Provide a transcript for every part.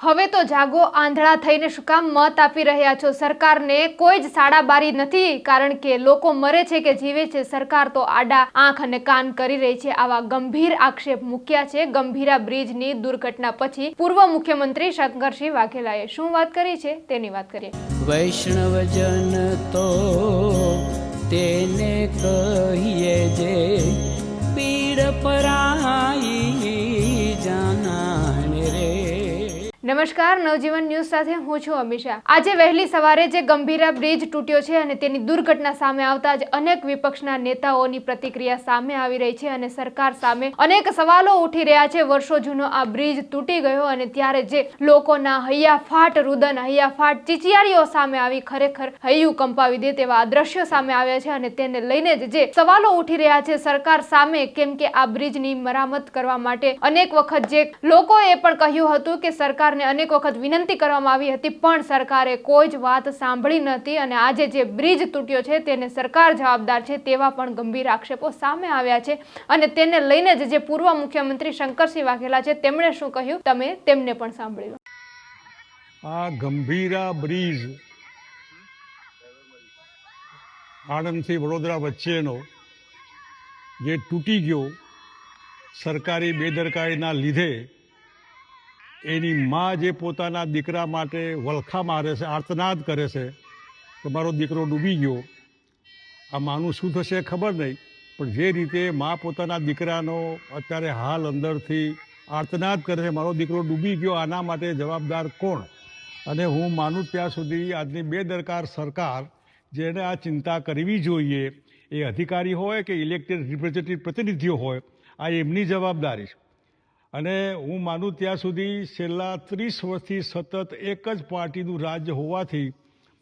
હવે તો જાગો, આંધળા થઈને શું કામ મત આપી રહ્યા છો? સરકારને કોઈ જ સાડાબારી નથી, કારણ કે લોકો મરે છે કે જીવે છે. સરકાર તો આડા આંખ અને કાન કરી રહી છે. આવા ગંભીર આક્ષેપ મૂક્યા છે. ગંભીરા બ્રિજની દુર્ઘટના પછી પૂર્વ મુખ્યમંત્રી શંકરસિંહ વાઘેલાએ શું વાત કરી છે? તેની વાત કરીએ. વૈષ્ણવજન તો તેને કહીએ જે, પીડ પરાઈ નમસ્કાર, નવજીવન ન્યૂઝ સાથે હું છું અમિશા આજે વહેલી સવારે જે ગંભીરા બ્રિજ તૂટ્યો છે અને તેની દુર્ઘટના સામે આવતા જ અનેક વિપક્ષના નેતાઓની પ્રતિક્રિયા સામે આવી રહી છે અને સરકાર સામે અનેક સવાલો ઉઠી રહ્યા છે. વર્ષો જૂનો આ બ્રિજ તૂટી ગયો અને ત્યારે જે લોકોના હૈયાફાટ રુદન, હૈયાફાટ ચીચિયારીઓ સામે આવી ખરેખર હૈયું કંપાવી દે તેવા દ્રશ્યો સામે આવ્યા છે અને તેને લઈને જ જે સવાલો ઉઠી રહ્યા છે, સરકાર સામે કેમ કે આ બ્રિજની મરામત કરવા માટે અનેક વખત જે લોકોએ પણ કહ્યું હતું કે સરકારને અનેક વખત વિનંતી કરવામાં આવી હતી, પણ સરકારે કોઈ જ વાત સાંભળી નથી અને આજે જે બ્રિજ તૂટ્યો છે તેને સરકાર જવાબદાર છે તેવા પણ ગંભીર આક્ષેપો સામે આવ્યા છે અને તેને લઈને જ જે પૂર્વ મુખ્યમંત્રી શંકરસિંહ વાઘેલા છે, તેમણે શું કહ્યું? તમે તેમને પણ સાંભળી લો. આ ગંભીરા બ્રિજ આણંદથી વડોદરા વચ્ચેનો જે તૂટી ગયો સરકારી બેદરકારીના લીધે એની મા જે પોતાના દીકરા માટે વલખા મારે છે, આર્તનાદ કરે છે કે મારો દીકરો ડૂબી ગયો. આ માનું શું થશે ખબર નહીં, પણ જે રીતે મા પોતાના દીકરાનો અત્યારે હાલ અંદરથી આર્તનાદ કરે છે, મારો દીકરો ડૂબી ગયો, આના માટે જવાબદાર કોણ? અને હું માનું ત્યાં સુધી આજની બેદરકાર સરકાર જેને આ ચિંતા કરવી જોઈએ, એ અધિકારી હોય કે ઇલેક્ટેડ રિપ્રેઝેન્ટેટિવ પ્રતિનિધિઓ હોય, આ એમની જવાબદારી છે. અને હું માનું ત્યાં સુધી છેલ્લા ત્રીસ વર્ષથી સતત એક જ પાર્ટીનું રાજ્ય હોવાથી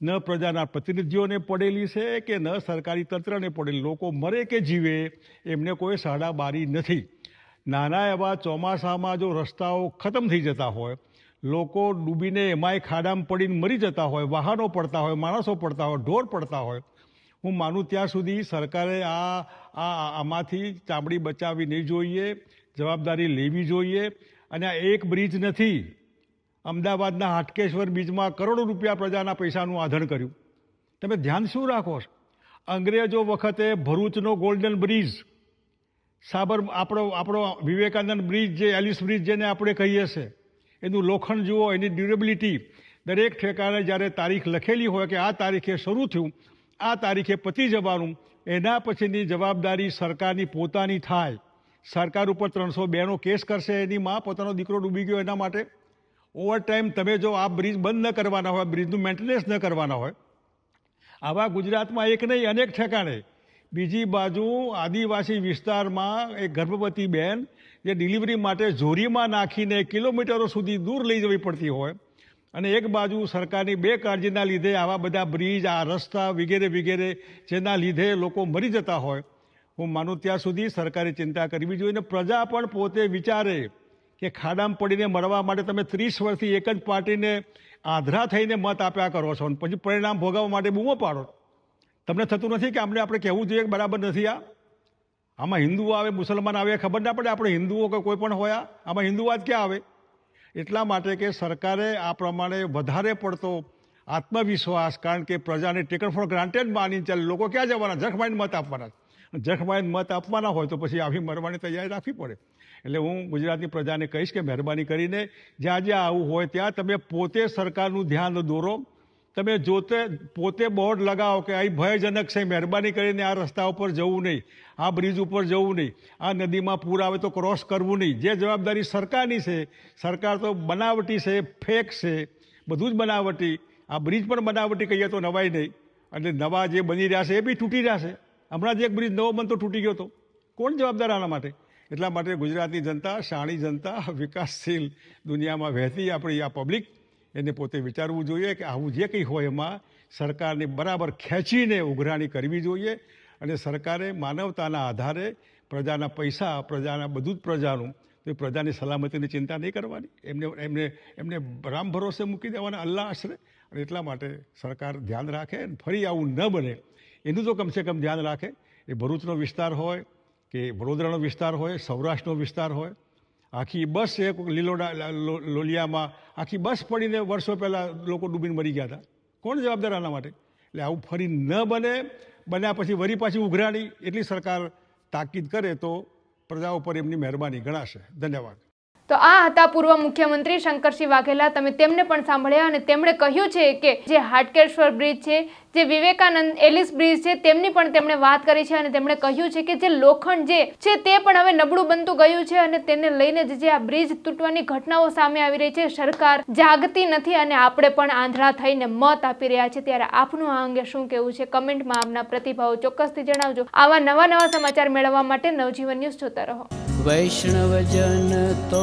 ન પ્રજાના પ્રતિનિધિઓને પડેલી છે કે ન સરકારી તંત્રને પડેલી. લોકો મરે કે જીવે એમને કોઈ સાડાબારી નથી. નાના એવા ચોમાસામાં જો રસ્તાઓ ખતમ થઈ જતા હોય, લોકો ડૂબીને એમાંય ખાડામાં પડીને મરી જતા હોય, વાહનો પડતા હોય, માણસો પડતા હોય, ઢોર પડતા હોય, હું માનું ત્યાં સુધી સરકારે આ આ આમાંથી ચામડી બચાવી નહીં જોઈએ. જવાબદારી લેવી જોઈએ અને આ એક બ્રિજ નથી. અમદાવાદના હાટકેશ્વર બ્રિજમાં કરોડો રૂપિયા પ્રજાના પૈસાનું આધણ કર્યું. તમે ધ્યાન શું રાખો અંગ્રેજો વખતે ભરૂચનો ગોલ્ડન બ્રિજ સાબર આપણો આપણો વિવેકાનંદ બ્રિજ જે એલિસ બ્રિજ જેને આપણે કહીએ છીએ એનું લોખંડ જુઓ, એની ડ્યુરેબિલિટી દરેક ઠેકાણે જ્યારે તારીખ લખેલી હોય કે આ તારીખે શરૂ થયું, આ તારીખે પતી જવાનું, એના પછીની જવાબદારી સરકારની પોતાની થાય. સરકાર ઉપર ત્રણસો બેનો કેસ કરશે, એની માં પોતાનો દીકરો ડૂબી ગયો એના માટે. ઓવર ટાઈમ તમે જો આ બ્રિજ બંધ ન કરવાના હોય, બ્રિજનું મેન્ટેનન્સ ન કરવાના હોય, આવા ગુજરાતમાં એક નહીં, અનેક ઠેકાણે. બીજી બાજુ આદિવાસી વિસ્તારમાં એક ગર્ભવતી બેન જે ડિલિવરી માટે ઝોરીમાં નાખીને કિલોમીટરો સુધી દૂર લઈ જવી પડતી હોય. અને એક બાજુ સરકારની બે કાળજીના લીધે આવા બધા બ્રિજ, આ રસ્તા વગેરે વગેરે જેના લીધે લોકો મરી જતા હોય. હું માનું ત્યાં સુધી સરકારે ચિંતા કરવી જોઈએ પ્રજા પણ પોતે વિચારે કે ખાડામાં પડીને મળવા માટે તમે ત્રીસ વર્ષથી એક જ પાર્ટીને આધરા થઈને મત આપ્યા કરો છો અને પછી પરિણામ ભોગવવા માટે બૂમો પાડો તમને થતું નથી કે આપણે આપણે કહેવું જોઈએ કે બરાબર નથી આ? આમાં હિન્દુઓ આવે, મુસલમાન આવે, ખબર ના પડે આપણે હિન્દુઓ કે કોઈ પણ હોયા આમાં હિન્દુવાદ ક્યાં આવે? એટલા માટે કે સરકારે આ પ્રમાણે વધારે પડતો આત્મવિશ્વાસ, કારણ કે પ્રજાને ટેકન ફોર ગ્રાન્ટેડ માની ચાલે, લોકો ક્યાં જવાના? જખ માઈને મત આપવાના જખ માઈને મત આપવાના હોય તો પછી આવી મરવાની તૈયારી રાખવી પડે. એટલે હું ગુજરાતની પ્રજાને કહીશ કે મહેરબાની કરીને જ્યાં જ્યાં આવું હોય ત્યાં તમે પોતે સરકારનું ધ્યાન દોરો. તમે જોતે, પોતે બોર્ડ લગાવો કે અહીં ભયજનક છે, મહેરબાની કરીને આ રસ્તા ઉપર જવું નહીં, આ બ્રિજ ઉપર જવું નહીં, આ નદીમાં પૂર આવે તો ક્રોસ કરવું નહીં. જે જવાબદારી સરકારની છે, સરકાર તો બનાવટી છે, ફેક છે, બધું જ બનાવટી. આ બ્રિજ પણ બનાવટી કહીએ તો નવાય નહીં. અને નવા જે બની રહ્યા છે એ બી તૂટી રહ્યા છે. હમણાં જ એક બ્રિજ નવો બનતો તૂટી ગયો હતો કોણ જવાબદાર આના માટે? એટલા માટે ગુજરાતની જનતા, શાણી જનતા, વિકાસશીલ દુનિયામાં વહેતી આપણી આ પબ્લિક એને પોતે વિચારવું જોઈએ કે આવું જે કંઈ હોય એમાં સરકારને બરાબર ખેંચીને ઉઘરાણી કરવી જોઈએ અને સરકારે માનવતાના આધારે પ્રજાના પૈસા, પ્રજાના બધું જ પ્રજાનું, તો એ પ્રજાની સલામતીની ચિંતા નહીં કરવાની. એમને એમને એમને રામ ભરોસે મૂકી દેવાના અલ્લાહ આશરે. અને એટલા માટે સરકાર ધ્યાન રાખે ફરી આવું ન બને. એનું તો કમસે કમ ધ્યાન રાખે, એ ભરૂચનો વિસ્તાર હોય કે વડોદરાનો વિસ્તાર હોય, સૌરાષ્ટ્રનો વિસ્તાર હોય, આખી બસ એક લીલોડા લોલિયામાં આખી બસ પડીને વર્ષો પહેલાં લોકો ડૂબીને મરી ગયા હતા. કોણ જવાબદાર આના માટે? એટલે આવું ફરી ન બને, બન્યા પછી વરી પાછી ઉઘરાણી, એટલી સરકાર તાકીદ કરે તો પ્રજા ઉપર એમની મહેરબાની ગણાશે. ધન્યવાદ. તો આ હતા પૂર્વ મુખ્યમંત્રી શંકરસિંહ વાઘેલા. તમે તેમને પણ સાંભળ્યા અને તેમણે કહ્યું છે કે જે હાટકેશ્વર બ્રિજ છે, જે વિવેકાનંદ એલિસ બ્રિજ છે, તેમની પણ તેમણે વાત કરી છે અને તેમણે કહ્યું છે કે જે લોખંડ જે છે તે પણ હવે નબળું બનતું ગયું છે અને તેને લઈને જ આ બ્રિજ તૂટવાની ઘટનાઓ સામે આવી રહી છે, સરકાર જાગતી નથી અને આપણે પણ આંધળા થઈને મત આપી રહ્યા છે ત્યારે આપનું આ અંગે શું કહેવું છે? કમેન્ટમાં આપના પ્રતિભાવો ચોક્કસથી જણાવજો. આવા નવા નવા સમાચાર મેળવવા માટે નવજીવન ન્યૂઝ જોતા રહો. વૈષ્ણવજન તો